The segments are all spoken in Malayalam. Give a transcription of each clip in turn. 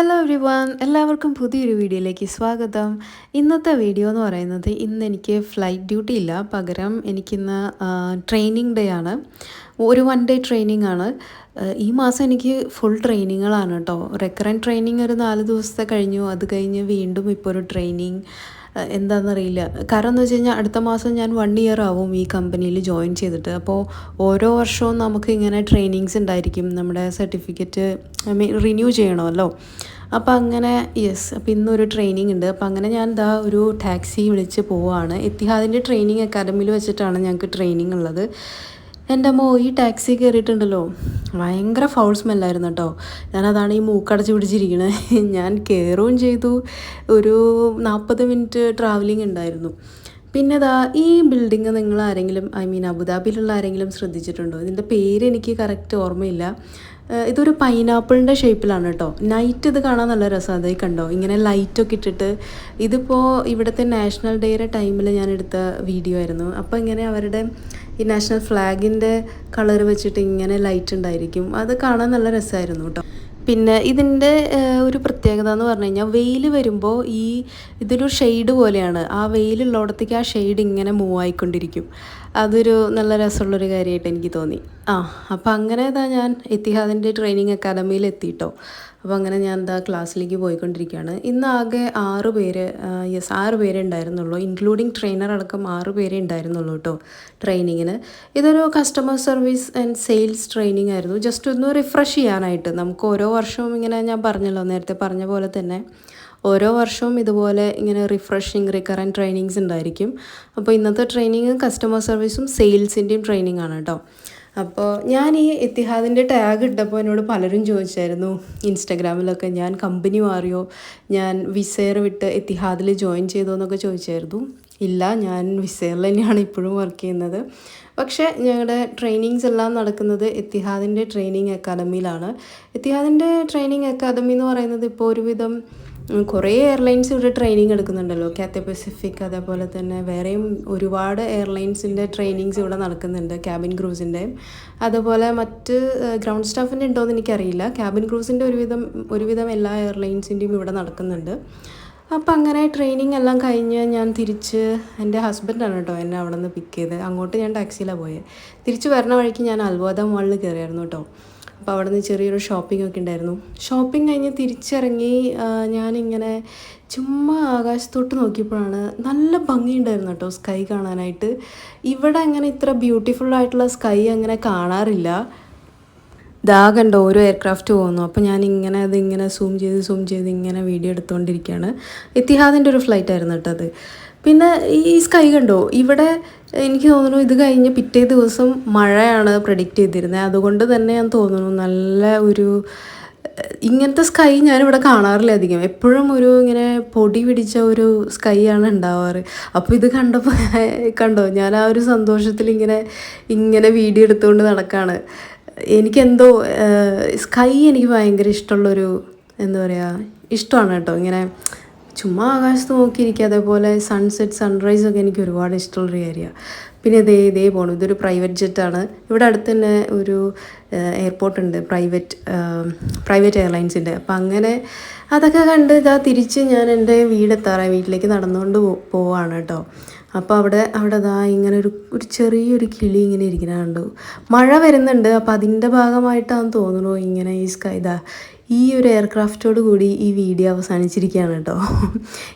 ഹലോ എവ്രി വൺ എല്ലാവർക്കും പുതിയൊരു വീഡിയോയിലേക്ക് സ്വാഗതം. ഇന്നത്തെ വീഡിയോ എന്ന് പറയുന്നത് ഇന്ന് എനിക്ക് ഫ്ലൈറ്റ് ഡ്യൂട്ടി ഇല്ല. പകരം എനിക്കിന്ന് ട്രെയിനിങ് ഡേ ആണ്. ഒരു വൺ ഡേ ട്രെയിനിങ് ആണ്. ഈ മാസം എനിക്ക് ഫുൾ ട്രെയിനിങ്ങുകളാണ് കേട്ടോ റെക്കറന്റ് ട്രെയിനിങ് ഒരു നാല് ദിവസത്തെ കഴിഞ്ഞു. അത് കഴിഞ്ഞ് വീണ്ടും ഇപ്പോൾ ഒരു ട്രെയിനിങ് എന്താണെന്നറിയില്ല കാരണം എന്ന് വെച്ച് കഴിഞ്ഞാൽ അടുത്ത മാസം ഞാൻ വൺ ഇയർ ആവും ഈ കമ്പനിയിൽ ജോയിൻ ചെയ്തിട്ട്. അപ്പോൾ ഓരോ വർഷവും നമുക്ക് ഇങ്ങനെ ട്രെയിനിങ്സ് ഉണ്ടായിരിക്കും നമ്മുടെ സർട്ടിഫിക്കറ്റ് ഐ മീൻ റിന്യൂ ചെയ്യണമല്ലോ. അപ്പോൾ അങ്ങനെ യെസ് അപ്പോൾ ഇന്നൊരു ട്രെയിനിങ് ഉണ്ട് അപ്പോൾ അങ്ങനെ ഞാൻ ദാ ഒരു ടാക്സി വിളിച്ച് പോവുകയാണ് എത്തിഹാദിന്റെ ട്രെയിനിങ് അക്കാദമിയിൽ വെച്ചിട്ടാണ് ഞങ്ങൾക്ക് ട്രെയിനിങ് ഉള്ളത് എന്റെ അമ്മോ ഈ ടാക്സി കയറിയിട്ടുണ്ടല്ലോ. ഭയങ്കര ഫൗൾ സ്മെല്ലായിരുന്നു കേട്ടോ. ഞാനതാണ് ഈ മൂക്കടച്ച് പിടിച്ചിരിക്കണത് ഞാൻ കയറുകയും ചെയ്തു. ഒരു നാൽപ്പത് മിനിറ്റ് ട്രാവലിംഗ് ഉണ്ടായിരുന്നു. പിന്നെ ദാ ഈ ബിൽഡിങ് നിങ്ങൾ ആരെങ്കിലും ഐ മീൻ അബുദാബിയിലുള്ള ആരെങ്കിലും ശ്രദ്ധിച്ചിട്ടുണ്ടോ? ഇതിന്റെ പേര് എനിക്ക് കറക്റ്റ് ഓർമ്മയില്ല. ഇതൊരു പൈനാപ്പിളിന്റെ ഷേപ്പിലാണ് കേട്ടോ. നൈറ്റ് ഇത് കാണാൻ നല്ല രസമാണ് അതായി കണ്ടോ? ഇങ്ങനെ ലൈറ്റൊക്കെ ഇട്ടിട്ട്. ഇതിപ്പോൾ ഇവിടുത്തെ നാഷണൽ ഡേയുടെ ടൈമിൽ ഞാൻ എടുത്ത വീഡിയോ ആയിരുന്നു. അപ്പോൾ ഇങ്ങനെ അവരുടെ ഈ നാഷണൽ ഫ്ലാഗിന്റെ കളർ വെച്ചിട്ട് ഇങ്ങനെ ലൈറ്റ് ഉണ്ടായിരിക്കും. അത് കാണാൻ നല്ല രസമായിരുന്നു കേട്ടോ പിന്നെ ഇതിന്റെ ഒരു പ്രത്യേകത എന്ന് പറഞ്ഞു കഴിഞ്ഞാൽ വെയിൽ വരുമ്പോൾ ഈ ഇതൊരു ഷെയ്ഡ് പോലെയാണ്. ആ വെയിലുള്ളിടത്തേക്ക് ആ ഷെയ്ഡ് ഇങ്ങനെ മൂവ് ആയിക്കൊണ്ടിരിക്കും. അതൊരു നല്ല രസമുള്ളൊരു കാര്യമായിട്ട് എനിക്ക് തോന്നി. ആ അപ്പം അങ്ങനെ ഇതാ ഞാൻ എത്തിഹാദിന്റെ ട്രെയിനിങ് അക്കാദമിയിൽ എത്തിയിട്ടോ അപ്പോൾ അങ്ങനെ ഞാൻ എന്താ ക്ലാസ്സിലേക്ക് പോയിക്കൊണ്ടിരിക്കുകയാണ്. ഇന്ന് ആകെ ആറ് പേര് യെസ് ആറ് പേരേ ഉണ്ടായിരുന്നുള്ളൂ. ഇൻക്ലൂഡിങ് ട്രെയിനർ അടക്കം ആറ് പേരേ ഉണ്ടായിരുന്നുള്ളൂ കേട്ടോ ട്രെയിനിങ്ങിന് ഇതൊരു customer service and sales training ആയിരുന്നു. ജസ്റ്റ് ഒന്ന് റിഫ്രഷ് ചെയ്യാനായിട്ട്. നമുക്ക് ഓരോ വർഷവും ഇങ്ങനെ ഞാൻ പറഞ്ഞല്ലോ നേരത്തെ പറഞ്ഞ പോലെ തന്നെ ഓരോ വർഷവും ഇതുപോലെ ഇങ്ങനെ റിഫ്രഷിങ് റിക്കറന്റ് ട്രെയിനിങ്സ് ഉണ്ടായിരിക്കും. അപ്പോൾ ഇന്നത്തെ ട്രെയിനിങ് കസ്റ്റമർ സർവീസും സെയിൽസിന്റെയും ട്രെയിനിങ് ആണ് കേട്ടോ അപ്പോൾ ഞാൻ ഈ എത്തിഹാദിന്റെ ടാഗ് ഇട്ടപ്പോൾ എന്നോട് പലരും ചോദിച്ചായിരുന്നു ഇൻസ്റ്റഗ്രാമിലൊക്കെ ഞാൻ കമ്പനി മാറിയോ? ഞാൻ വിസയർ വിട്ട് ഇത്തിഹാദിൽ ജോയിൻ ചെയ്തോ? എന്നൊക്കെ ചോദിച്ചായിരുന്നു. ഇല്ല ഞാൻ വിസയറിൽ തന്നെയാണ് ഇപ്പോഴും വർക്ക് ചെയ്യുന്നത്. പക്ഷേ ഞങ്ങളുടെ ട്രെയിനിങ്സ് എല്ലാം നടക്കുന്നത് എത്തിഹാദിന്റെ ട്രെയിനിങ് അക്കാദമിയിലാണ് എത്തിഹാദിന്റെ ട്രെയിനിങ് അക്കാദമി എന്ന് പറയുന്നത് ഇപ്പോൾ ഒരുവിധം കുറേ എയർലൈൻസ് ഇവിടെ ട്രെയിനിങ് എടുക്കുന്നുണ്ടല്ലോ. കാത്തെ പെസിഫിക് അതേപോലെ തന്നെ വേറെയും ഒരുപാട് എയർലൈൻസിന്റെ ട്രെയിനിങ്സ് ഇവിടെ നടക്കുന്നുണ്ട്. ക്യാബിൻ ക്രൂസിന്റെ അതുപോലെ മറ്റ് ഗ്രൗണ്ട് സ്റ്റാഫിന്റെ ഉണ്ടോയെന്ന് എനിക്കറിയില്ല. ക്യാബിൻ ക്രൂസിന്റെ ഒരുവിധം ഒരുവിധം എല്ലാ എയർലൈൻസിന്റെയും ഇവിടെ നടക്കുന്നുണ്ട്. അപ്പം അങ്ങനെ ട്രെയിനിങ് എല്ലാം കഴിഞ്ഞ് ഞാൻ തിരിച്ച് എന്റെ ഹസ്ബൻഡാണ് കേട്ടോ എന്നെ അവിടെ നിന്ന് പിക്ക് ചെയ്ത് അങ്ങോട്ട് ഞാൻ ടാക്സിയിലാണ് പോയത് തിരിച്ച് വരണ വഴിക്ക് ഞാൻ അൽവാദ മാളിൽ കയറിയായിരുന്നു കേട്ടോ അപ്പോൾ അവിടെ നിന്ന് ചെറിയൊരു ഷോപ്പിംഗ് ഒക്കെ ഉണ്ടായിരുന്നു. ഷോപ്പിംഗ് കഴിഞ്ഞ് തിരിച്ചിറങ്ങി ഞാനിങ്ങനെ ചുമ്മാ ആകാശത്തോട്ട് നോക്കിയപ്പോഴാണ് നല്ല ഭംഗിയുണ്ടായിരുന്നു കേട്ടോ സ്കൈ കാണാനായിട്ട്. ഇവിടെ അങ്ങനെ ഇത്ര ബ്യൂട്ടിഫുൾ ആയിട്ടുള്ള സ്കൈ അങ്ങനെ കാണാറില്ല. ദാ കണ്ടോ ഓരോ എയർക്രാഫ്റ്റ് പോകുന്നു. അപ്പോൾ ഞാൻ ഇങ്ങനെ അത് ഇങ്ങനെ സൂം ചെയ്ത് സൂം ചെയ്ത് ഇങ്ങനെ വീഡിയോ എടുത്തുകൊണ്ടിരിക്കുകയാണ് ഇത്തിഹാദിന്റെ ഒരു ഫ്ലൈറ്റ് ആയിരുന്നു കേട്ടോ അത്. പിന്നെ ഈ സ്കൈ കണ്ടോ? ഇവിടെ എനിക്ക് തോന്നുന്നു ഇത് കഴിഞ്ഞ് പിറ്റേ ദിവസം മഴയാണ് പ്രഡിക്റ്റ് ചെയ്തിരുന്നത്. അതുകൊണ്ട് തന്നെ ഞാൻ തോന്നുന്നു നല്ല ഒരു ഇങ്ങനത്തെ സ്കൈ ഞാനിവിടെ കാണാറില്ല അധികം. എപ്പോഴും ഒരു ഇങ്ങനെ പൊടി പിടിച്ച ഒരു സ്കൈ ആണ് ഉണ്ടാവാറ്. അപ്പോൾ ഇത് കണ്ടപ്പോൾ കണ്ടോ? ഞാൻ ആ ഒരു സന്തോഷത്തിൽ ഇങ്ങനെ ഇങ്ങനെ വീഡിയോ എടുത്തുകൊണ്ട് നടക്കുകയാണ് എനിക്കെന്തോ സ്കൈ എനിക്ക് ഭയങ്കര ഇഷ്ടമുള്ളൊരു എന്താ പറയുക ഇഷ്ടമാണ് കേട്ടോ. ഇങ്ങനെ ചുമ്മാ ആകാശത്ത് നോക്കിയിരിക്കുക അതേപോലെ സൺസെറ്റ് സൺറൈസ് ഒക്കെ എനിക്ക് ഒരുപാട് ഇഷ്ടമുള്ളൊരു ഏരിയ പിന്നെ ഇതേ ഇതേ പോകണം ഇതൊരു പ്രൈവറ്റ് ജെറ്റാണ് ഇവിടെ അടുത്ത് തന്നെ ഒരു എയർപോർട്ട് ഉണ്ട് പ്രൈവറ്റ് പ്രൈവറ്റ് എയർലൈൻസിന്റെ അപ്പം അങ്ങനെ അതൊക്കെ കണ്ട് ഇതാ തിരിച്ച് ഞാൻ എന്റെ വീടെത്താറായി വീട്ടിലേക്ക് നടന്നുകൊണ്ട് പോവാണ് കേട്ടോ. അപ്പോൾ അവിടെ അവിടെ ദാ ഇങ്ങനെ ഒരു ഒരു ചെറിയൊരു കിളി ഇങ്ങനെ ഇരിക്കുന്ന കണ്ടു. മഴ വരുന്നുണ്ട് അപ്പോൾ അതിന്റെ ഭാഗമായിട്ടാണെന്ന് തോന്നുന്നു ഇങ്ങനെ ഈ സ്കൈ ഇതാ ഈ ഒരു എയർക്രാഫ്റ്റോട് കൂടി ഈ വീഡിയോ അവസാനിച്ചിരിക്കുകയാണ് കേട്ടോ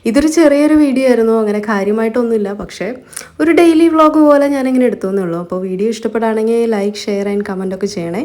ഇതൊരു ചെറിയൊരു വീഡിയോ ആയിരുന്നു അങ്ങനെ കാര്യമായിട്ടൊന്നുമില്ല. പക്ഷേ ഒരു ഡെയിലി വ്ളോഗ് പോലെ ഞാനിങ്ങനെ എടുത്തു എന്നേ ഉള്ളൂ. അപ്പോൾ വീഡിയോ ഇഷ്ടപ്പെടുകയാണെങ്കിൽ ലൈക്ക് ഷെയർ ആൻഡ് കമന്റ് ഒക്കെ ചെയ്യണേ.